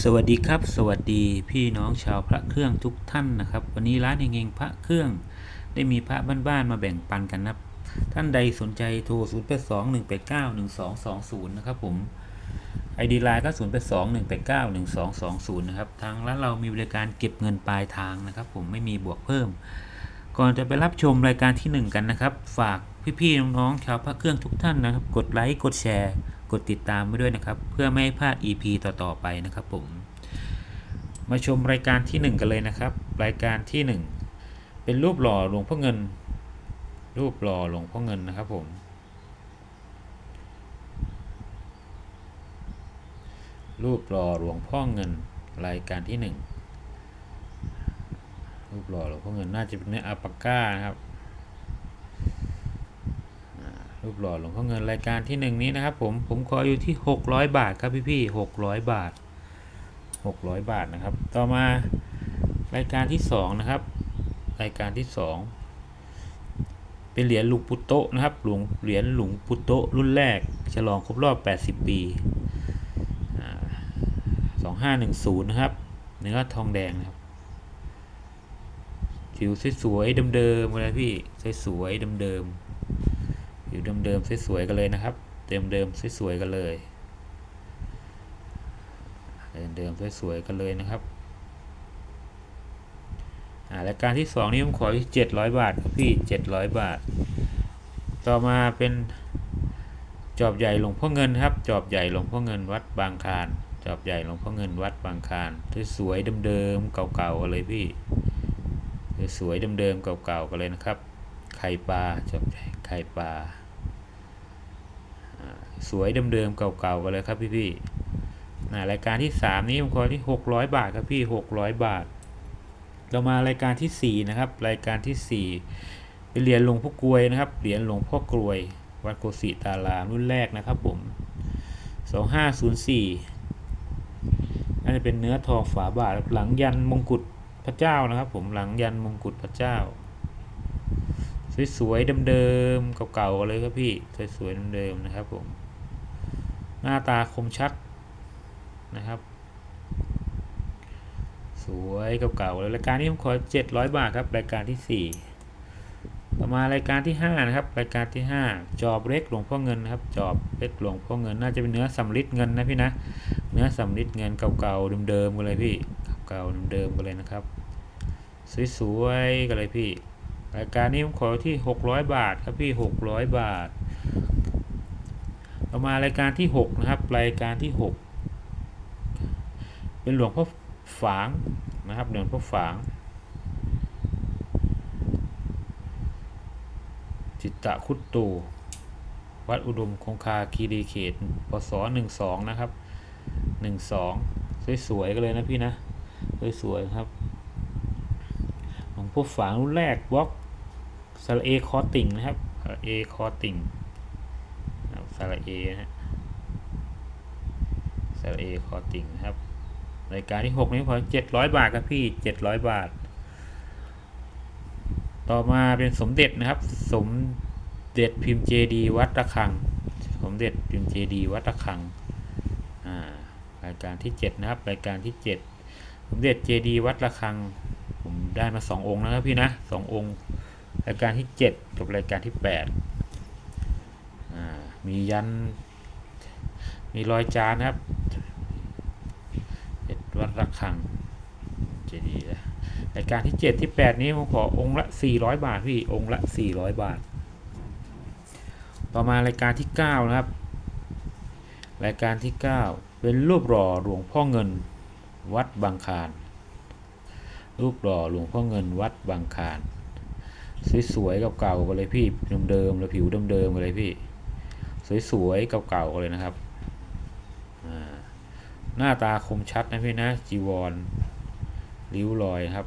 สวัสดีครับ สวัสดีพี่น้องชาวพระเครื่องทุกท่านนะครับ วันนี้ร้านเฮงๆพระเครื่อง ได้มีพระบ้านๆมาแบ่งปันกันนะครับ ท่านใดสนใจโทร 0 8 2 1 8 9 1 2 2 0 นะครับผม ID ไลน์ก็ 0 8 2 1 8 9 1 2 2 0 นะครับ ทางร้านเรามีบริการเก็บเงินปลายทางนะครับ ผมไม่มีบวกเพิ่ม ก่อนจะไปรับชมรายการที่ 1 กันนะครับ ฝากพี่ๆน้องๆชาวพระเครื่องทุกท่านนะครับ กดไลค์กดแชร์ กดติดตามไว้ด้วยนะครับ เพื่อไม่ให้พลาด EP ต่อๆไปนะครับผม มาชมรายการที่ 1 กันเลยนะครับ รายการที่ 1 เป็นรูปหล่อหลวงพ่อเงิน รูปหล่อหลวงพ่อเงินนะครับผม รูปหล่อหลวงพ่อเงิน รายการที่ 1 รูปหล่อหลวงพ่อเงินน่าจะเป็นเนื้ออัปาก้านะครับ รูปหล่อหลวงพ่อเงินรายการที่1นี้นะครับผมผมขออยู่ที่ 600 บาทครับพี่พี่ๆ600บาท 600 บาทนะครับ ต่อมารายการที่2นะครับ รายการที่2เป็นเหรียญหลุงปุตโตนะครับหลวงเหรียญหลุงปุตโตรุ่นแรก ฉลองครบรอบ 80 ปีอ่า2510 นะครับเนื้อทองแดงนะครับผิวสวยๆเดิมๆเลยพี่สวยๆเดิมๆ ผิวเดิมๆสวยๆกันเลยนะครับ เดิมๆสวยๆกันเลยเดิมๆสวยๆกันเลยนะครับอ่ารายการที่สองนี่ผมขอเจ็ดร้อยบาทครับพี่เจ็ดร้อยบาท ต่อมาเป็นจอบใหญ่หลวงพ่อเงินครับจอบใหญ่หลวงพ่อเงินวัดบางคานจอบใหญ่หลวงพ่อเงินวัดบางคานสวยๆเดิมๆเก่าๆกันเลยพี่สวยๆเดิมๆเก่าๆกันเลยนะครับ ไข่ปลาจอบใหญ่ไข่ปลาอ่า สวยเดิมๆเก่าๆกันเลยครับพี่ๆนะรายการที่ 3 นี้ผมขอที่ 600 บาทครับพี่ 600 บาท เรามารายการทีสี่4 นะครับ รายการทีสี่ 4 เป็นเหรียญหลวงพ่อกลวยนะครับ เหรียญหลวงพ่อกลวย วัดโกสิตารามรุ่นแรกนะครับผม 2504น่าจะเป็นเนื้อทองฝาบาทหลังยันมงกุฎพระเจ้านะครับ ผมหลังยันมงกุฎพระเจ้าสวยๆเดิมๆเก่าๆเลยครับพี่ สวยๆเดิมๆนะครับผม หน้าตาคมชัดนะครับ สวยเก่าๆเลยรายการนี้ผมขอ 700 บาทครับ รายการที่ 4 ต่อมารายการที่ 5 นะครับ รายการที่ 5 จอบเล็กหลวงพ่อเงินนะครับ จอบเล็กหลวงพ่อเงิน น่าจะเป็นเนื้อสำริดเงินนะพี่นะ เนื้อสำริดเงินเก่าๆเดิมๆกันเลยพี่ เก่าๆเดิมๆกันเลยนะครับ สวยๆกันเลยพี่รายการนี้ผมขอที่ 600 บาทครับพี่ 600 บาท ต่อมารายการที่ 6 นะครับ รายการที่ 6 เป็นหลวงพ่อฝางนะครับหลวงพ่อฝางจิตตะคุตตูวัดอุดมคงคาคีรีเขตพศ12 นะครับ 12 สวยๆกันเลยนะพี่นะ สวยๆครับของพวกฝางรุ่นแรกบล็อกสระเอคอติ่งนะครับเอคอติ่ง รับสระเอนะฮะสระเอคอติ่งนะครับรายการที่ 6 นี้พอ700 บาทครับพี่ 700 บาท ต่อมาเป็นสมเด็จนะครับ สมเด็จพิมพ์เจดีวัดระฆัง สมเด็จพิมพ์เจดีวัดระฆังอ่ารายการที่ 7 นะครับ รายการที่ 7 สมเด็จเจดีวัดระฆัง ผมได้มา 2 องค์นะครับพี่นะสององค์ รายการที่ 7 กับรายการที่ 8 มียัน มีรอยจานะครับเจ็ดวัดระฆังเจดีย์นะรายการที่7ที่8นี้ผมขอองค์ละ400บาทพี่องค์ละ400บาท ต่อมารายการที่9นะครับ รายการที่9เป็นรูปหล่อหลวงพ่อเงินวัดบางคานรูปหล่อหลวงพ่อเงินวัดบางคานสวยๆเก่าๆกันเลยพี่เดิมๆเลยผิวเดิมๆกันเลยพี่ สวยๆเก่าๆกันเลยนะครับหน้าตาคมชัดนะพี่นะจีวรริ้วรอยครับ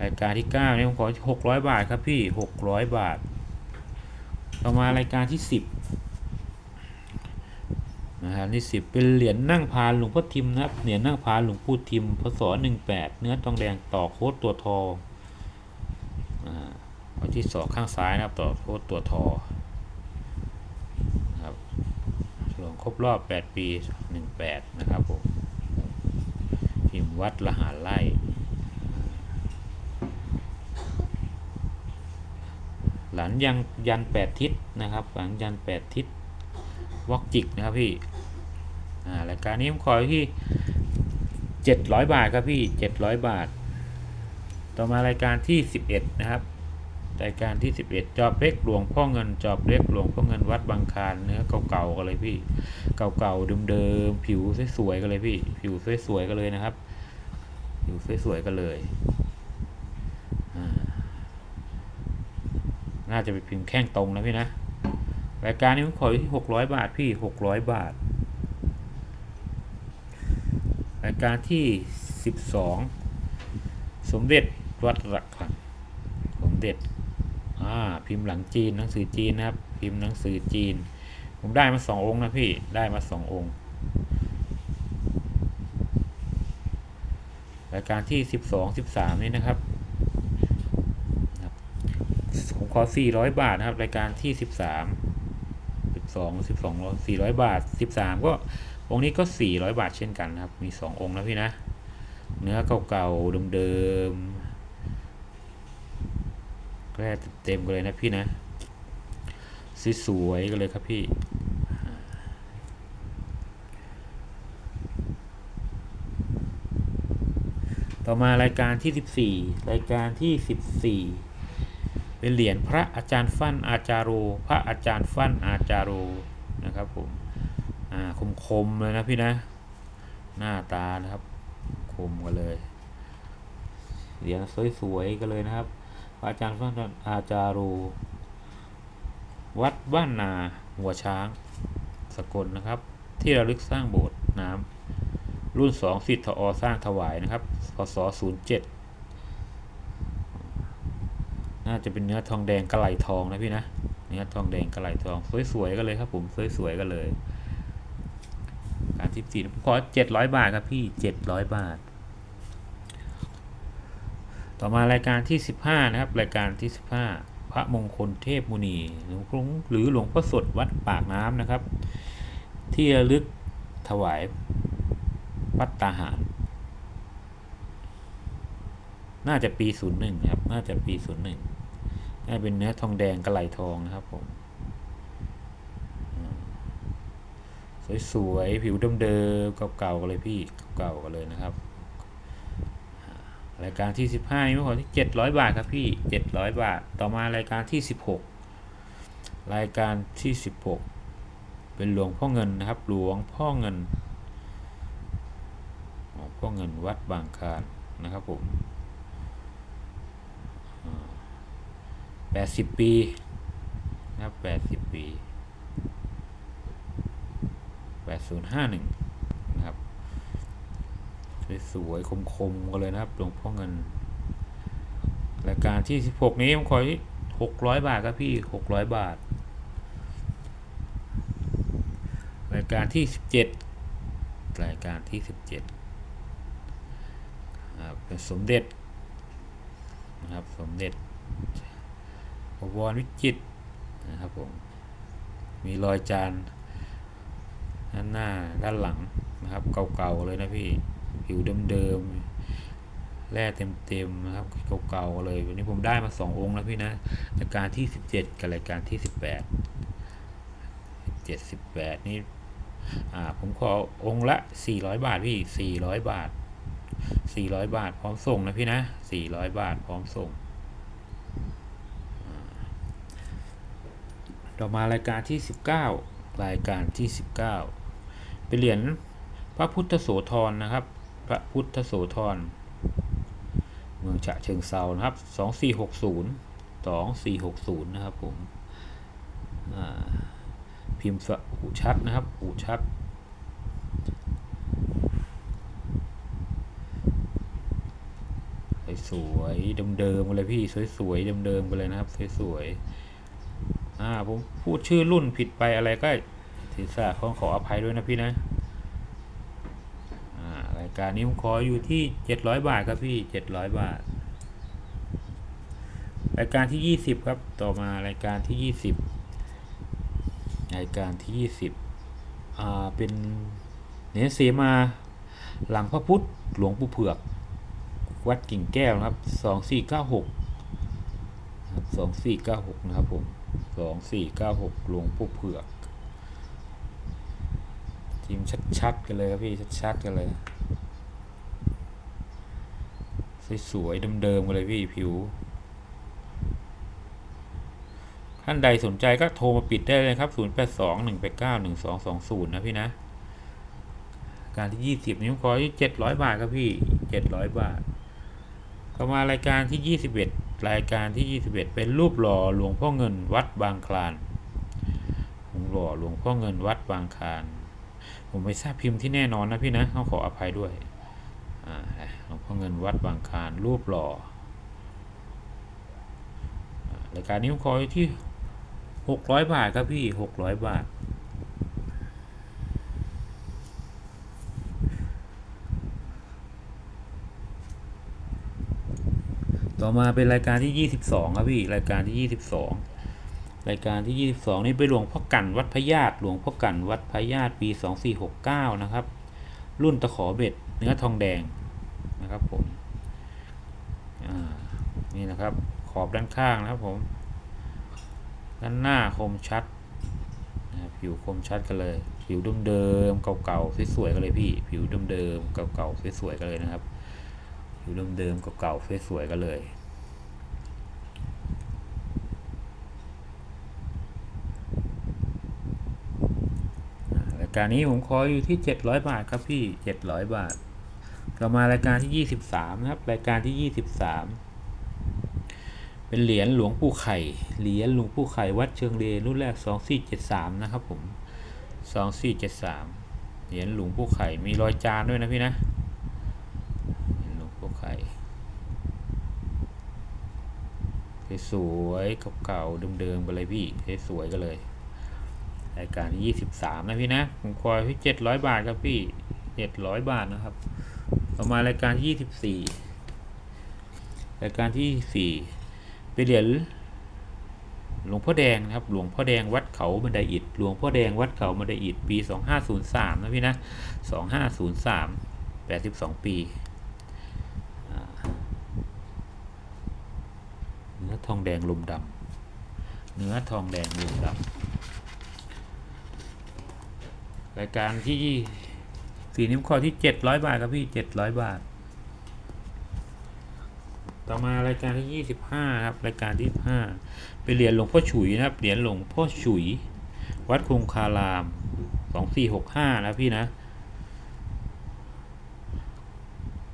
รายการที่9เนี่ยผมขอ 600 บาทครับพี่ 600 บาท ต่อมารายการที่ 10นะครับที่ 10 เป็นเหรียญนั่งพานหลวงพ่อทิมนะครับเหรียญนั่งพานหลวงปู่ทิมพศ18 เนื้อทองแดงต่อโค้ดตัวทออ่าเอาที่ศอกข้างซ้ายนะครับต่อโค้ดตัวทอนะค รบฉลองครบรอบ 8 ปี 18 นะครับผมพิมพ์วัดละหารไล่หลังยันยันแปดทิศนะครับ หลังยันแปดทิศวอกจิกนะครับพี่อ่ารายการนี้ผมขอที่เจ็ดร้อยบาทครับพี่เจ็ดร้อยบาท ต่อมารายการที่สิบเอ็ดนะครับ รายการที่สิบเอ็ดจอบเล็กหลวงพ่อเงินจอบเล็กหลวงพ่อเงินวัดบางคานเนื้อเก่าๆกันเลยพี่ เก่าๆเดิมๆผิวสวยๆกันเลยพี่ ผิวสวยๆกันเลยนะครับ ผิวสวยๆกันเลยน่าจะไปพิมพ์แข้งตรงนะพี่นะรายการนี้ผมขออยู่ที่หกร้อยบาทพี่หกร้อยบาท รายการที่สิบสองสมเด็จวัดระฆังสมเด็จ อ่าพิมพ์หลังจีนหนังสือจีนนะครับ พิมพ์หนังสือจีน ผมได้มาสององค์นะพี่ได้มาสององค์รายการที่สิบสองสิบสามนี่นะครับผมขอสี่ร้อยบาทนะครับรายการที่สิบสามสิบสองสิบสองสี่ร้อยบาทสิบสามก็องค์นี้ก็สี่ร้อยบาทเช่นกันนะครับ มีสององค์นะพี่นะ เนื้อเก่าๆเดิมๆ แร่เต็มกันเลยนะพี่นะสวยๆกันเลยครับพี่ต่อมารายการที่ 14 รายการที่ 14 เป็นเหรียญพระอาจารย์ฟั่นอาจารโร พระอาจารย์ฟั่นอาจารโรนะครับผมอ่าคมคมๆเลยนะพี่นะ หน้าตานะครับ คมกันเลย เหรียญสวยๆกันเลยนะครับ พระอาจารย์ฟั่นอาจารโรวัดบ้านนาหัวช้าง สกลนะครับ ที่ระลึกสร้างโบสถ์น้ำรุ่น2สิทธอสร้างถวายนะครับพศ07 น่าจะเป็นเนื้อทองแดงกระไหลทองนะพี่นะเนื้อทองแดงกระไหลทองสวยๆกันเลยครับผมสวยๆกันเลยการทิปสี่ผมขอ700 บาทครับพี่ 700 บาท ต่อมารายการที่ 15 นะครับ รายการที่ 15 พระมงคลเทพมุนีหลวงพ่อหรือหลวงพ่อสดวัดปากน้ำนะครับ ที่ระลึกถวายวัดตาหาร น่าจะปี 01ครับ น่าจะปี 01น่าเป็นเนื้อทองแดงกระไหลทองนะครับผมอืมสวยๆ ผิวเดิมๆเก่าๆกันเลยพี่ เก่าๆกันเลยนะครับ รายการที่ 15มีผลที่ 700 บาทครับพี่ 700 บาท ต่อมารายการที่ 16 รายการที่ 16 เป็นหลวงพ่อเงินนะครับ หลวงพ่อเงินหลวงพ่อเงินวัดบางคารนะครับผม80 ปีนะครับ80 ปี 8051 สวยๆคมๆกันเลยนะครับหลวงพ่อเงินรายการที่สิบหกนี้ผมขอที่หกร้อยบาทครับพี่หกร้อยบาท รายการที่สิบเจ็ดรายการที่สิบเจ็ดเป็นสมเด็จนะครับสมเด็จบวรวิจิตนะครับผมมีรอยจานด้านหน้าด้านหลังนะครับเก่าๆเลยนะพี่ ผิวเดิมๆแร่เต็มๆนะครับเก่าๆเลยวันนี้ผมได้มาสององค์แล้วพี่นะรายการที่ 17 กับรายการที่ 18 7 18นี่อ่าผมขอองค์ละ 400 บาทพี่ 400 บาท 400 บาทพร้อมส่งนะพี่นะ 400 บาทพร้อมส่งอ่าต่อมารายการที่ 19 รายการที่ 19 เป็นเหรียญพระพุทธโสธรนะครับ พระพุทธโสธร เมืองฉะเชิงเซานะครับ 2460 2460 นะครับผมพิมพ์สะอุชัดนะครับอุชัด สวยๆเดิมๆเลยพี่ สวยๆเดิมๆกันเลยนะครับ สวยๆอ่าผมพูดชื่อรุ่นผิดไปอะไรก็ถือสาขอขออภัยด้วยนะพี่นะ การนี้ผมขออยู่ที่ 700 บาทครับพี่ 700 บาท รายการที่ 20 ครับ ต่อมารายการที่ 20 รายการที่ 20อ่าเป็นเหรียญเสมา หลังพระพุทธหลวงปู่เผือก วัดกิ่งแก้วนะครับสองสี่เก้าหกสองสี่เก้าหกนะครับผมสองสี่เก้าหกหลวงปู่เผือกทีมชัดๆกันเลยครับพี่ชัดๆกันเลย สวยๆเดิมๆเลยพี่ผิว ท่านใดสนใจก็โทรมาปิดได้เลยครับ 0 8 2 1 8 9 1 2 2 0 นะพี่นะ การที่ 20 นิ้วคอย700 บาทครับพี่ 700 บาทก็มารายการที่ 21 รายการที่ 21 เป็นรูปหล่อหลวงพ่อเงินวัดบางคลานหล่อหลวงพ่อเงินวัดบางคลานผมไม่ทราบพิมพ์ที่แน่นอนนะพี่นะต้องขออภัยด้วย หลวงพ่อเงินวัดบางคานรูปหล่อรายการนี้ขออยู่ที่หกร้อยบาทครับพี่หกร้อยบาท ต่อมาเป็นรายการที่ยี่สิบสองครับพี่ รายการที่ยี่สิบสองรายการที่ยี่สิบสองนี่เป็นหลวงพ่อกันวัดพญาติหลวงพ่อกันวัดพญาติปีสองสี่หกเก้านะครับ รุ่นตะขอเบ็ด เนื้อทองแดงนะครับผมนี่นะครับขอบด้านข้างนะครับผมด้านหน้าคมชัดนะผิวคมชัดกันเลย ผิวเดิมๆเก่าๆสวยๆกันเลยพี่ ผิวเดิมๆเก่าๆสวยๆกันเลยนะครับ ผิวเดิมๆเก่าๆสวยๆกันเลยรายการนี้ผมขออยู่ที่ 700 บาทครับพี่ 700 บาท เรามารายการที่ 23 นะครับ รายการที่ 23 เป็นเหรียญหลวงปู่ไข่ เหรียญหลวงปู่ไข่วัดเชิงเลรุ่นแรก 2473 นะครับผม 2473 เหรียญหลวงปู่ไข่ มีรอยจานด้วยนะพี่นะหรียญหลวงปู่ไข่สวยๆเก่าๆเดิมๆไปเลยพี่สวยๆกันเลยรายการที่ 23 นะพี่นะ ผมคอยที่700 บาทครับพี่ 700 บาทนะครับ ต่อมารายการที่24รายการที่4เป็นเหรียญหลวงพ่อแดงนะครับ หลวงพ่อแดงวัดเขาบันไดอิฐหลวงพ่อแดงวัดเขาบันไดอิฐปี2503นะพี่นะ2503 82ปีอ่าเนื้อทองแดงลมดำเนื้อทองแดงลมดำรายการที่ สี่นิ้วคอที่700บาทครับพี่700บาท ต่อมารายการที่25ครับ รายการที่5เป็นเหรียญหลวงพ่อฉุยนะครับเหรียญหลวงพ่อฉุย วัดคงคาราม2465นะพี่นะ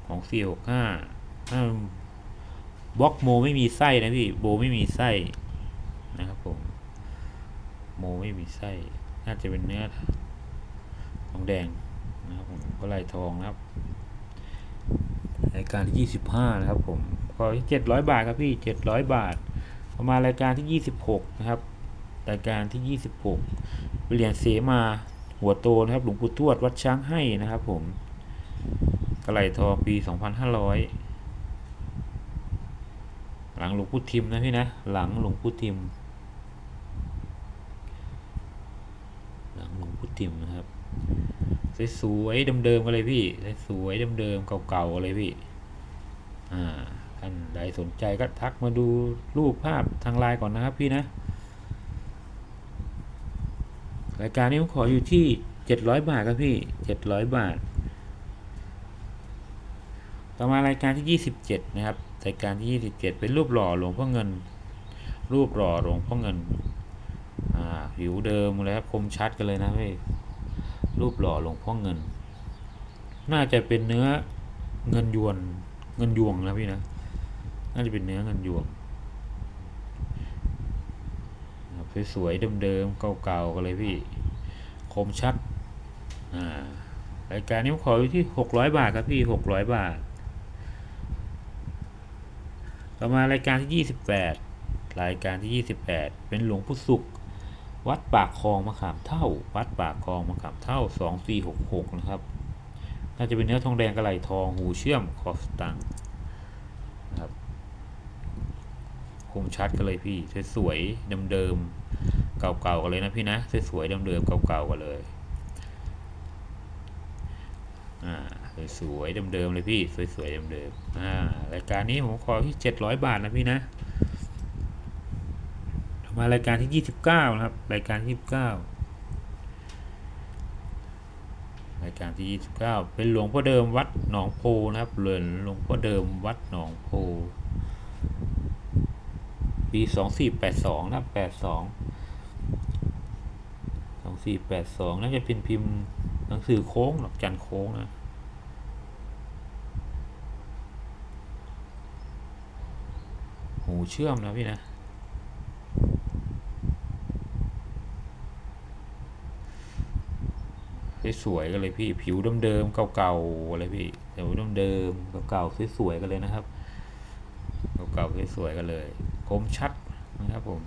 2465ถ้าบล็อกโมไม่มีไส้นะพี่โบไม่มีไส้นะครับผมโมไม่มีไส้ น่าจะเป็นเนื้อทองแดง นะครับผมก็ไล่ทองนะครับรายการที่ 25 นะครับผมก็700 บาทครับพี่ 700 บาทประมาณรายการที่ 26 นะครับ รายการที่ 26เป็นเหรียญเสมาหัวโตนะครับหลวงปู่ทวดวัดช้างให้นะครับผมกระไหลทองปี 2500 หลังหลวงปู่ทิมนะพี่นะ หลังหลวงปู่ทิม หลังหลวงปู่ทิมนะครับ สวยๆเดิมๆกันเลยพี่สวยๆเดิมๆเก่าๆกันเลยพี่อ่าท่านใดสนใจก็ทักมาดูรูปภาพทางไลน์ก่อนนะครับพี่นะ รายการนี้ผมขออยู่ที่ 700 บาทครับพี่ 700 บาท ต่อมารายการที่ 27 นะครับ รายการที่ 27 เป็นรูปหล่อหลวงพ่อเงิน รูปหล่อหลวงพ่อเงิน อ่าผิวเดิมเลยครับคมชัดกันเลยนะพี่ รูปหล่อหลวงพ่อเงิน น่าจะเป็นเนื้อเงินยวนเงินยวงนะพี่นะ น่าจะเป็นเนื้อเงินยวงสวยๆเดิมๆเก่าๆกันเลยพี่ คมชัดอ่ารายการนี้ขออยู่ที่หกร้อยบาทครับพี่หกร้อยบาท ต่อมารายการที่ยี่สิบแปดรายการที่ยี่สิบแปดเป็นหลวงพุสุข วัดปากคลองมะขามเท่า วัดปากคลองมะขามเท่าสองสี่หกหกนะครับ น่าจะเป็นเนื้อทองแดงกระไหลทองหูเชื่อมคอสตังนะครับคมชัดกันเลยพี่สวยๆเดิมๆเก่าๆกันเลยนะพี่นะสวยๆเดิมๆเก่าๆกันเลยอ่าสวยๆเดิมๆเลยพี่สวยๆเดิมๆอ่ารายการนี้ผมขอที่เจ็ดร้อยบาทนะพี่นะ มารายการที่ยี่สิบเก้านะครับ รายการที่ยี่สิบเก้ารายการที่ยี่สิบเก้าเป็นหลวงพ่อเดิมวัดหนองโพนะครับเหรียญหลวงพ่อเดิมวัดหนองโพ ปีสองสี่แปดสองนะแปดสองสองสี่แปดสองน่าจะเป็นพิมพ์หนังสือโค้งหรอกจันโค้งนะหูเชื่อมนะพี่นะ สวยๆกันเลยพี่ผิวเดิมๆเก่าๆอะไรพี่ผิวเดิมๆเก่าๆสวยๆกันเลยนะครับเก่าๆสวยๆกันเลยคมชัดนะครับผม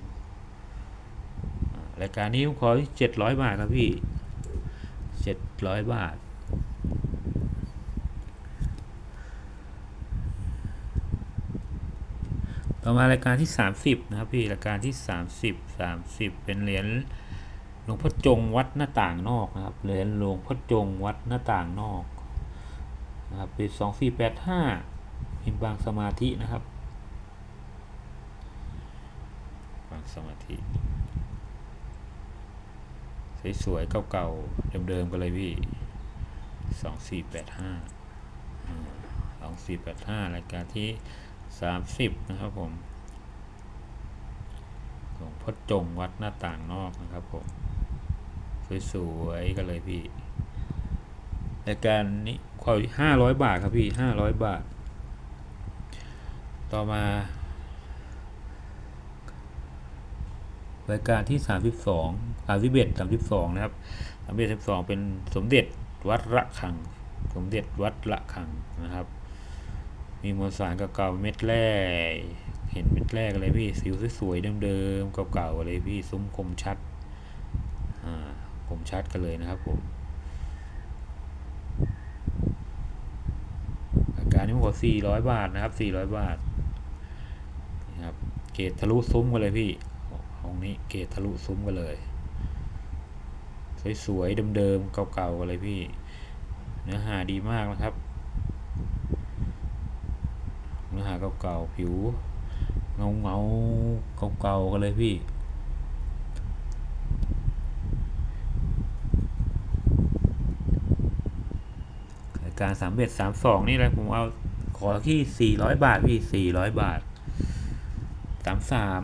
รายการนี้ผมขอเจ็ดร้อยบาทครับพี่เจ็ดร้อยบาทต่อมารายการที่ 30 นะครับพี่รายการที่ 30 30 เป็นเหรียญ หลวงพ่อจงวัดหน้าต่างนอกนะครับเหรียญหลวงพ่อจงวัดหน้าต่างนอกนะครับปี2485พิมพ์บางสมาธินะครับ บางสมาธิ สวยๆเก่าๆเดิมๆกันเลยพี่2485สองสี่แปดห้ารายการที่สามสิบนะครับผมหลวงพ่อจงวัดหน้าต่างนอกนะครับผม สวยๆกันเลยพี่รายการนี้ขอห้าร้อยบาทครับพี่ห้าร้อยบาท ต่อมารายการที่สามสิบสองสามสิเอ็ดสามสิบสองนะครับสามสิเอ็ดสามสิบสองเป็นสมเด็จวัดระฆัง สมเด็จวัดระฆังนะครับ มีมวลสารเก่าๆเม็ดแร่เห็นเม็ดแรกเลยพี่สิวสวยๆเดิมๆเก่าๆเลยพี่ซุ้มคมชัด อ่า คมชัดกันเลยนะครับผมอาการนี้ผมขอ400 บาทนะครับ 400 บาทนะครับเกตทะลุซุ้มกันเลยพี่ห้องนี้เกตทะลุซุ้มกันเลย สวยๆเดิมๆเก่าๆกันเลยพี่ เนื้อหาดีมากนะครับ เนื้อหาเก่าๆผิวเงาเงาๆเก่าๆกันเลยพี่ ราย การสามเอ็ดสามสองนี่แหละผมเอาขอที่สี่ร้อยบาทพี่สี่ร้อยบาทสามสาม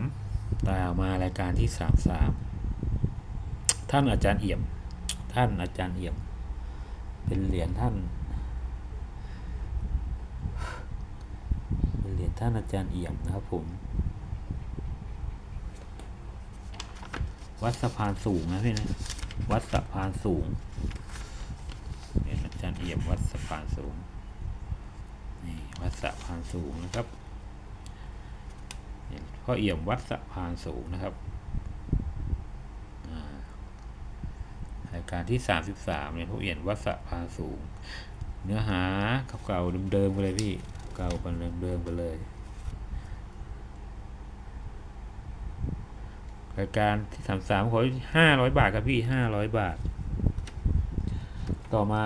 ตามมารายการที่สามสามท่านอาจารย์เอี่ยม ท่านอาจารย์เอี่ยม เป็นเหรียญท่าน เป็นเหรียญท่านอาจารย์เอี่ยมนะครับผม วัดสะพานสูงนะพี่นะ วัดสะพานสูง เหรียญอาจารย์เอี่ยมวัดสะพานสูงนี่วัดสะพานสูงนะครับเหรียญพ่อเอี่ยมวัดสะพานสูงนะครับอารายการที่ 33เนี่ยพ่อเอี่ยมวัดสะพานสูง เนื้อหาเก่าๆเดิมๆไปเลยพี่เก่ากันเดิมๆไปเลยรายการที่สามสามขอห้าร้อยบาทครับพี่ห้าร้อยบาท ต่อมา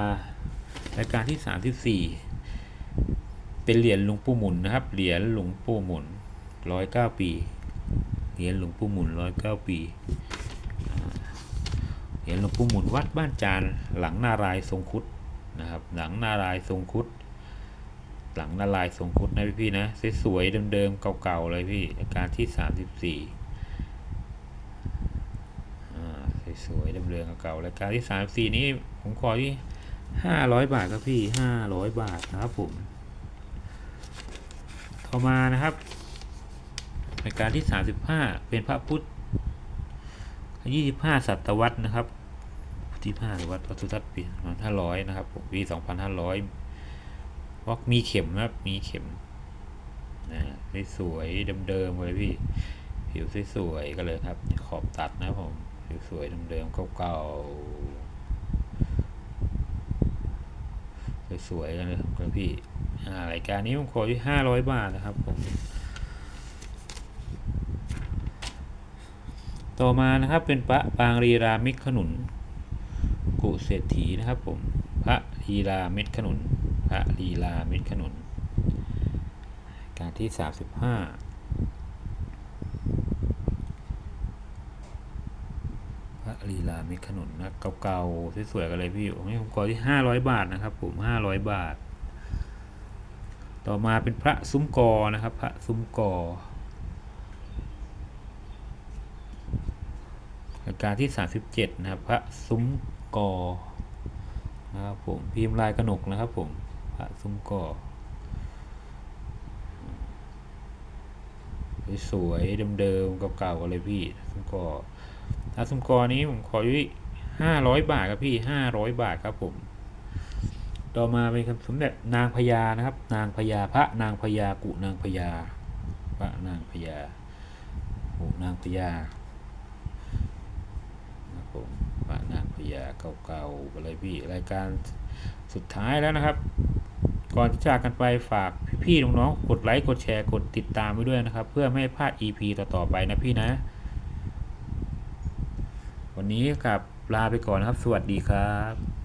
รายการที่สามที่สี่เป็นเหรียญหลวงปู่หมุนนะครับ เหรียญหลวงปู่หมุนร้อยเก้าปี เหรียญหลวงปู่หมุนร้อยเก้าปี เหรียญหลวงปู่หมุนวัดบ้านจานหลังนารายทรงคุดนะครับ หลังนารายทรงคุด หลังนารายทรงคุดนะพี่พี่ๆนะ สวยๆเดิมๆเก่าๆเลยพี่รายการที่สามสิบสี่สวยๆเดิมๆเก่าๆรายการที่สามสี่นี้ผมขอที่ ห้าร้อยบาทครับพี่ห้าร้อยบาทนะครับผม ต่อมานะครับรายการที่สามสิบห้าเป็นพระพุทธยี่สิบห้าศตวรรษนะครับที่ห้าศตวรรษวัตถุทัศน์ปีห้าร้อยนะครับปีสองพันห้าร้อยวักมีเข็มนะครับมีเข็มนะสวยๆเดิมๆเลยพี่ผิวสวยๆกันเลยครับขอบตัดนะผมผิวสวยเดิมๆเก่าๆ สวยๆกันเลยครับพี่รายการนี้ผมขอที่ห้าร้อยบาทนะครับผมต่อมานะครับเป็นพระปางรีรามิกขนุน กุเศรษฐีนะครับผมพระลีลาเม็ดขนุน พระลีลาเม็ดขนุน การที่สามสิบห้า ระลีลาเม็ดขนุนนะเก่าๆสวยๆกันเลยพี่ผมนี่ผมขอที่ห้าร้อยบาทนะครับ ผมห้าร้อยบาท ต่อมาเป็นพระซุ้มกอนะครับ พระซุ้มกอรายการที่สามสิบเจ็ดนะครับ พระซุ้มกอนะครับผมพิมพ์ลายกระหนกนะครับผมพระซุ้มกอสวยๆเดิมๆเก่าๆกันเลยพี่ซุ้มกอ ถ้าซุ้มกอนี้ผมขออยู่ห้าร้อยบาทครับพี่ห้าร้อยบาทครับผม ต่อมาเป็นคำสมเด็จนางพญานะครับ นางพญาพระนางพญากุนางพญาพระนางพญากุนางพญาครับผมพระนางพญาเก่าๆกันเลยพี่รายการสุดท้ายแล้วนะครับก่อนที่จากกันไปฝากพี่ๆน้องๆกดไลค์กดแชร์กดติดตามไว้ด้วยนะครับ เพื่อไม่ให้พลาด EP ต่อๆไปนะพี่นะ วันนี้กลับลาไปก่อนนะครับ สวัสดีครับ